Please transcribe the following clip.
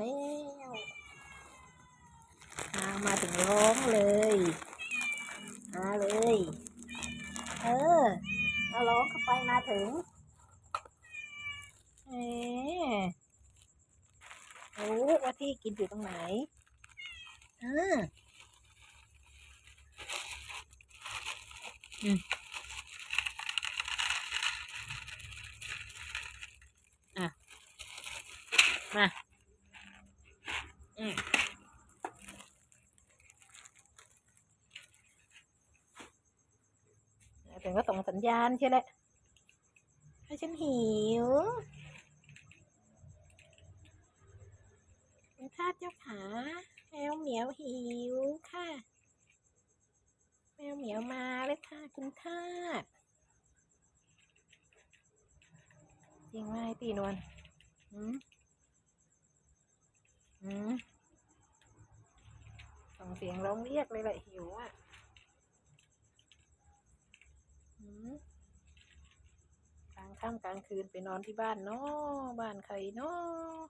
แล้วมามาถึงร้องเลยมาเลย เออเอาร้องเข้าไปมาถึง เอ๊รู้ว่าที่กินอยู่ตรงไหนเอออืมอะ มา อืมถึงก็ส่งสัญญาณใช่แหละให้ฉันหิวคุณทาเจ้าขาแมวเหมียวหิวค่ะ แมวเหมียวมาเลยค่ะคุณทาสจริงไหมตีนวลอืมอืมส่ งเสียงร้องเรียกเลยแหละหิวอะกลางค่ำกลางคืนไปนอนที่บ้านเนาะบ้านใครเนาะ